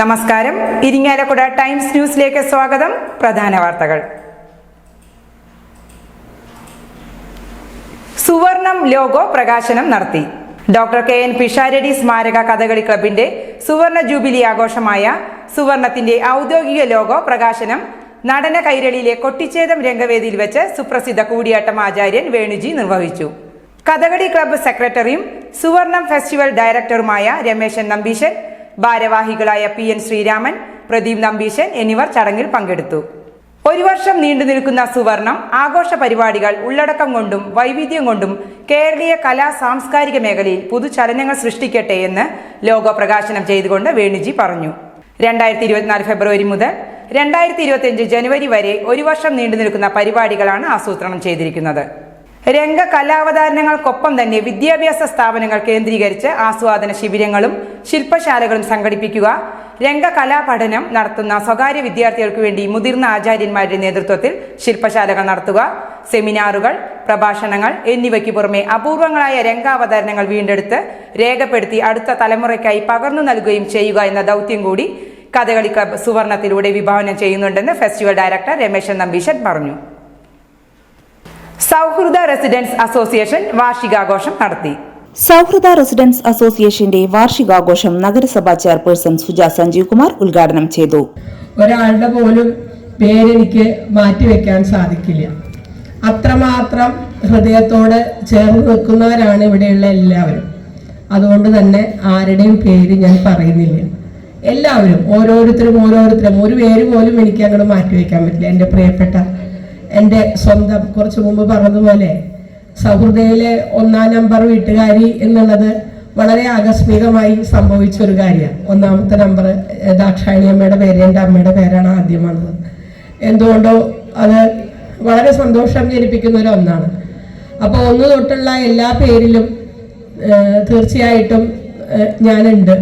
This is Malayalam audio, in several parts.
നമസ്കാരം. ഇരിങ്ങാലക്കുട ടൈംസ് ന്യൂസിലേക്ക് സ്വാഗതം. പ്രധാന വാർത്തകൾ. സുവർണം ലോഗോ പ്രകാശനം നടത്തി. ഡോക്ടർ കെ എൻ പിഷാരടി സ്മാരക കഥകളി ക്ലബിന്റെ സുവർണ ജൂബിലി ആഘോഷമായ സുവർണത്തിന്റെ ഔദ്യോഗിക ലോഗോ പ്രകാശനം നടന കൈരളിയിലെ കൊട്ടിച്ചേതം രംഗവേദിയിൽ വെച്ച് സുപ്രസിദ്ധ കൂടിയാട്ടം ആചാര്യൻ വേണുജി നിർവഹിച്ചു. കഥകളി ക്ലബ്ബ് സെക്രട്ടറിയും സുവർണം ഫെസ്റ്റിവൽ ഡയറക്ടറുമായ രമേശൻ നമ്പീശൻ ഭാരവാഹികളായ പി എൻ ശ്രീരാമൻ പ്രദീപ് നമ്പീശൻ എന്നിവർ ചടങ്ങിൽ പങ്കെടുത്തു. ഒരു വർഷം നീണ്ടു നിൽക്കുന്ന സുവർണം ആഘോഷ പരിപാടികൾ ഉള്ളടക്കം കൊണ്ടും വൈവിധ്യം കൊണ്ടും കേരളീയ കലാ സാംസ്കാരിക മേഖലയിൽ പുതുചലനങ്ങൾ സൃഷ്ടിക്കട്ടെ എന്ന് ലോഗോ പ്രകാശനം ചെയ്തുകൊണ്ട് വേണുജി പറഞ്ഞു. രണ്ടായിരത്തി ഇരുപത്തിനാല് ഫെബ്രുവരി മുതൽ രണ്ടായിരത്തി ഇരുപത്തിയഞ്ച് ജനുവരി വരെ ഒരു വർഷം നീണ്ടു നിൽക്കുന്ന പരിപാടികളാണ് ആസൂത്രണം ചെയ്തിരിക്കുന്നത്. രംഗ കലാവതാരണങ്ങൾക്കൊപ്പം തന്നെ വിദ്യാഭ്യാസ സ്ഥാപനങ്ങൾ കേന്ദ്രീകരിച്ച് ആസ്വാദന ശിബിരങ്ങളും ശില്പശാലകളും സംഘടിപ്പിക്കുക. രംഗ കലാപഠനം നടത്തുന്ന സ്വകാര്യ വിദ്യാർത്ഥികൾക്ക് വേണ്ടി മുതിർന്ന ആചാര്യന്മാരുടെ നേതൃത്വത്തിൽ ശില്പശാലകൾ നടത്തുക. സെമിനാറുകൾ പ്രഭാഷണങ്ങൾ എന്നിവയ്ക്ക് പുറമെ അപൂർവങ്ങളായ രംഗാവതരണങ്ങൾ വീണ്ടെടുത്ത് രേഖപ്പെടുത്തി അടുത്ത തലമുറയ്ക്കായി പകർന്നു നൽകുകയും ചെയ്യുക എന്ന ദൗത്യം കൂടി കഥകളി സുവർണത്തിലൂടെ വിഭാവനം ചെയ്യുന്നുണ്ടെന്ന് ഫെസ്റ്റിവൽ ഡയറക്ടർ രമേശൻ നമ്പീശൻ പറഞ്ഞു. സൗഹൃദ റെസിഡൻസ് അസോസിയേഷൻ വാർഷികാഘോഷം നടത്തി. സൗഹൃദ റെസിഡൻസ് അസോസിയേഷന്റെ വാർഷികാഘോഷം നഗരസഭാ ചെയർപേഴ്സൺ സുജ സഞ്ജീവ് കുമാർ ഉദ്ഘാടനം ചെയ്തു. ഒരാളുടെ പോലും പേരെനിക്ക് മാറ്റിവെക്കാൻ സാധിക്കില്ല. അത്രമാത്രം ഹൃദയത്തോട് ചേർന്ന് നിൽക്കുന്നവരാണ് ഇവിടെയുള്ള എല്ലാവരും. അതുകൊണ്ട് തന്നെ ആരുടെയും പേര് ഞാൻ പറയുന്നില്ല. എല്ലാവരും ഓരോരുത്തരും ഓരോരുത്തരും ഒരു പേര് പോലും എനിക്ക് അങ്ങോട്ട് മാറ്റിവെക്കാൻ പറ്റില്ല. എന്റെ പ്രിയപ്പെട്ട എന്റെ സ്വന്തം കുറച്ച് മുമ്പ് പറഞ്ഞതുപോലെ സൗഹൃദയിലെ ഒന്നാം നമ്പർ വീട്ടുകാരി എന്നുള്ളത് വളരെ ആകസ്മികമായി സംഭവിച്ച ഒരു കാര്യമാണ്. ഒന്നാമത്തെ നമ്പർ ദാക്ഷായണി അമ്മയുടെ പേര് എന്റെ അമ്മയുടെ പേരാണ് ആദ്യം വന്നത്. എന്തുകൊണ്ടോ അത് വളരെ സന്തോഷം ജനിപ്പിക്കുന്ന ഒരു ഒന്നാണ്. അപ്പോൾ ഒന്ന് തൊട്ടുള്ള എല്ലാ പേരിലും തീർച്ചയായിട്ടും ഞാനുണ്ട്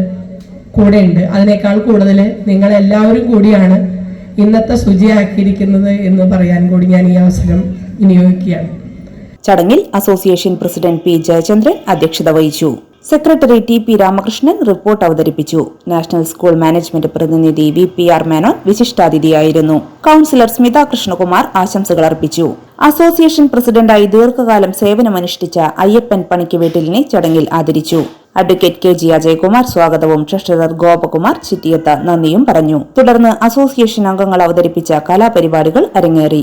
കൂടെയുണ്ട്. അതിനേക്കാൾ കൂടുതൽ നിങ്ങളെല്ലാവരും കൂടിയാണ് ഇന്നത്തെ ശുചിയാക്കിയിരിക്കുന്നത് എന്ന് പറയാൻ കൂടി ഞാൻ ഈ അവസരം വിനിയോഗിക്കുകയാണ്. ചടങ്ങിൽ അസോസിയേഷൻ പ്രസിഡന്റ് പി ജയചന്ദ്രൻ അധ്യക്ഷത വഹിച്ചു. Secretary T P Ramakrishnan report അവതരിപ്പിച്ചു. നാഷണൽ സ്കൂൾ മാനേജ്മെന്റ് പ്രതിനിധി വി പി ആർ മേനോൻ വിശിഷ്ടാതിഥിയായിരുന്നു. കൌൺസിലർ സ്മിത കൃഷ്ണകുമാർ ആശംസകൾ അർപ്പിച്ചു. അസോസിയേഷൻ പ്രസിഡന്റായി ദീർഘകാലം സേവനമനുഷ്ഠിച്ച അയ്യപ്പൻ പണിക്ക് വീട്ടിലിനെ ചടങ്ങിൽ ആദരിച്ചു. അഡ്വക്കേറ്റ് കെ ജി അജയകുമാർ സ്വാഗതവും ട്രഷറർ ഗോപകുമാർ ചിറ്റിയത്ത് നന്ദിയും പറഞ്ഞു. തുടർന്ന് അസോസിയേഷൻ അംഗങ്ങൾ അവതരിപ്പിച്ച കലാപരിപാടികൾ അരങ്ങേറി.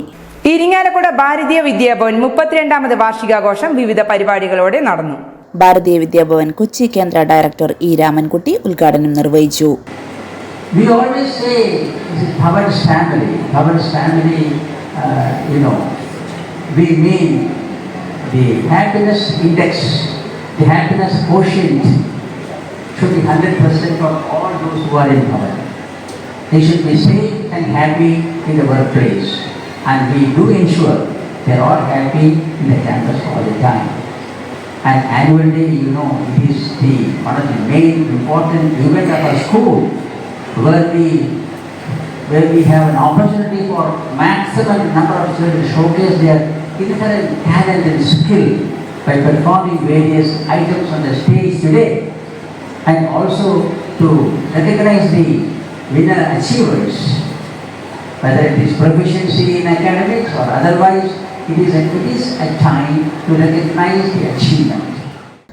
ഇരിങ്ങാലക്കുട ഭാരതീയ വിദ്യാഭവൻ മുപ്പത്തിരണ്ടാമത് വാർഷികാഘോഷം വിവിധ പരിപാടികളോടെ നടന്നു. ഭാരതീയ വിദ്യാഭവൻ കൊച്ചി കേന്ദ്ര ഡയറക്ടർ ഇ രാമൻകുട്ടി ഉദ്ഘാടനം നിർവഹിച്ചു. We always say this is Bhavan's family. Bhavan's family, uh, you know, we mean the happiness index, the happiness quotient should be 100% for all those who are in Bhavan. They should be safe and happy in the workplace. And we do ensure they're all happy in the campus all the time. And annually, you know, it is the one of the main important event of our school where we where we have an opportunity for maximum number of students to showcase their inherent talent and skill by performing various items on the stage today and also to recognize the winner achievers whether it is proficiency in academics or otherwise it is it is a time to recognize the achievement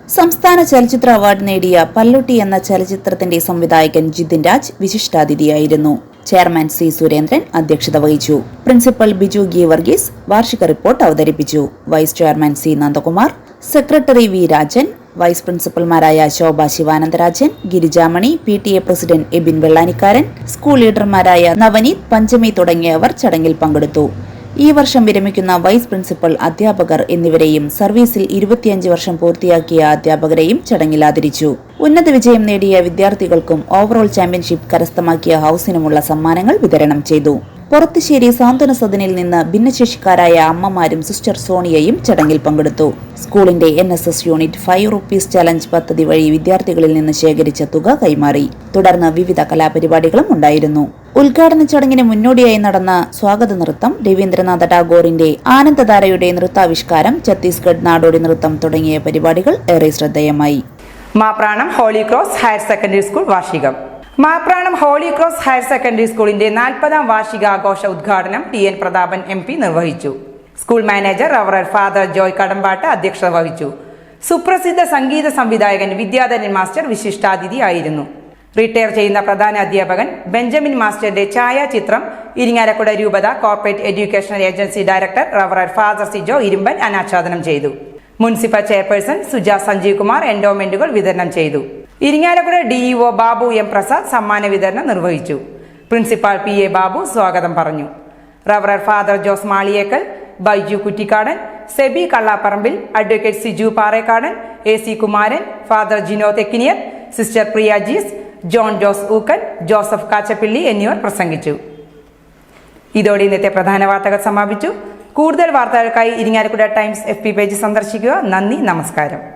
സംസ്ഥാന ചലച്ചിത്ര അവാർഡ് നേടിയ പല്ലുട്ടി എന്ന ചലച്ചിത്രത്തിന്റെ സംവിധായകൻ ജിതിൻ രാജ് വിശിഷ്ടാതിഥിയായിരുന്നു ചെയർമാൻ സി സുരേന്ദ്രൻ അധ്യക്ഷത വഹിച്ചു. പ്രിൻസിപ്പൽ ബിജു ഗി വർഗീസ് വാർഷിക റിപ്പോർട്ട് അവതരിപ്പിച്ചു. Vice chairman C Nandakumar secretary V Rajan vice പ്രിൻസിപ്പൽമാരായ Shobha Sivanandarajan Girijamani P T A president Ebin Vellanikkaran school ലീഡർമാരായ Navaneeth Panchami തുടങ്ങിയവർ ചടങ്ങിൽ പങ്കെടുത്തു. ഈ വർഷം വിരമിക്കുന്ന വൈസ് പ്രിൻസിപ്പൽ അധ്യാപകർ എന്നിവരെയും സർവീസിൽ ഇരുപത്തിയഞ്ച് വർഷം പൂർത്തിയാക്കിയ അധ്യാപകരെയും ചടങ്ങിൽ ആദരിച്ചു. ഉന്നത വിജയം നേടിയ വിദ്യാർത്ഥികൾക്കും ഓവറോൾ ചാമ്പ്യൻഷിപ്പ് കരസ്ഥമാക്കിയ ഹൌസിനുമുള്ള സമ്മാനങ്ങൾ വിതരണം ചെയ്തു. പുറത്തുശ്ശേരി സാന്ത്വന സദനിൽ നിന്ന് ഭിന്നശേഷിക്കാരായ അമ്മമാരും സിസ്റ്റർ സോണിയയും ചടങ്ങിൽ പങ്കെടുത്തു. സ്കൂളിന്റെ N S S unit five rupees challenge പദ്ധതി വഴി വിദ്യാർത്ഥികളിൽ നിന്ന് ശേഖരിച്ച തുക കൈമാറി. തുടർന്ന് വിവിധ കലാപരിപാടികളും ഉണ്ടായിരുന്നു. ഉദ്ഘാടന ചടങ്ങിന് മുന്നോടിയായി നടന്ന സ്വാഗത നൃത്തം രവീന്ദ്രനാഥ ടാഗോറിന്റെ ആനന്ദധാരയുടെ നൃത്താവിഷ്കാരം ഛത്തീസ്ഗഡ് നാടോടി നൃത്തം തുടങ്ങിയ പരിപാടികൾ ഏറെ ശ്രദ്ധേയമായി. Mapranam holy cross higher secondary school വാർഷികം. Mapranam holy cross higher secondary സ്കൂളിന്റെ നാൽപ്പതാം വാർഷികാഘോഷ ഉദ്ഘാടനം T N Prathapan M P നിർവഹിച്ചു. സ്കൂൾ മാനേജർ റവറൽ ഫാദർ ജോയ് കടമ്പാട്ട് അധ്യക്ഷത വഹിച്ചു. സുപ്രസിദ്ധ സംഗീത സംവിധായകൻ വിദ്യാധരൻ മാസ്റ്റർ വിശിഷ്ടാതിഥി ആയിരുന്നു റിട്ടയർ ചെയ്യുന്ന പ്രധാന അധ്യാപകൻ ബെഞ്ചമിൻ മാസ്റ്ററുടെ ഛായാചിത്രം ഇരിങ്ങാലക്കുട രൂപത കോർപ്പറേറ്റ് എഡ്യൂക്കേഷണൽ ഏജൻസി ഡയറക്ടർ റവറൽ ഫാദർ സിജോ ഇരുമ്പൻ അനാച്ഛാദനം ചെയ്തു. മുനിസിപ്പൽ ചെയർപേഴ്സൺ സുജ സഞ്ജീവ് കുമാർ എൻഡോമെന്റുകൾ വിതരണം ചെയ്തു. ഇരിങ്ങാലക്കുട ഡിഇഒ ബാബു എം പ്രസാദ് സമ്മാന വിതരണം നിർവഹിച്ചു. പ്രിൻസിപ്പാൾ പി എ ബാബു സ്വാഗതം പറഞ്ഞു. റവറർ father Jose Maliyekkal Baiju Kuttikkadan Sebi Kallaparambil advocate Siju Parekkadan A C Kumaran father Jino Thekkiniyar sister Priya Jees John Jose Ookkan Joseph Kachappilly എന്നിവർ പ്രസംഗിച്ചു. ഇതോടെ ഇന്നത്തെ പ്രധാന വാർത്തകൾ സമാപിച്ചു. കൂടുതൽ വാർത്തകൾക്കായി ഇരിങ്ങാലക്കുട ടൈംസ് എഫ് പേജ് സന്ദർശിക്കുക. നന്ദി നമസ്കാരം.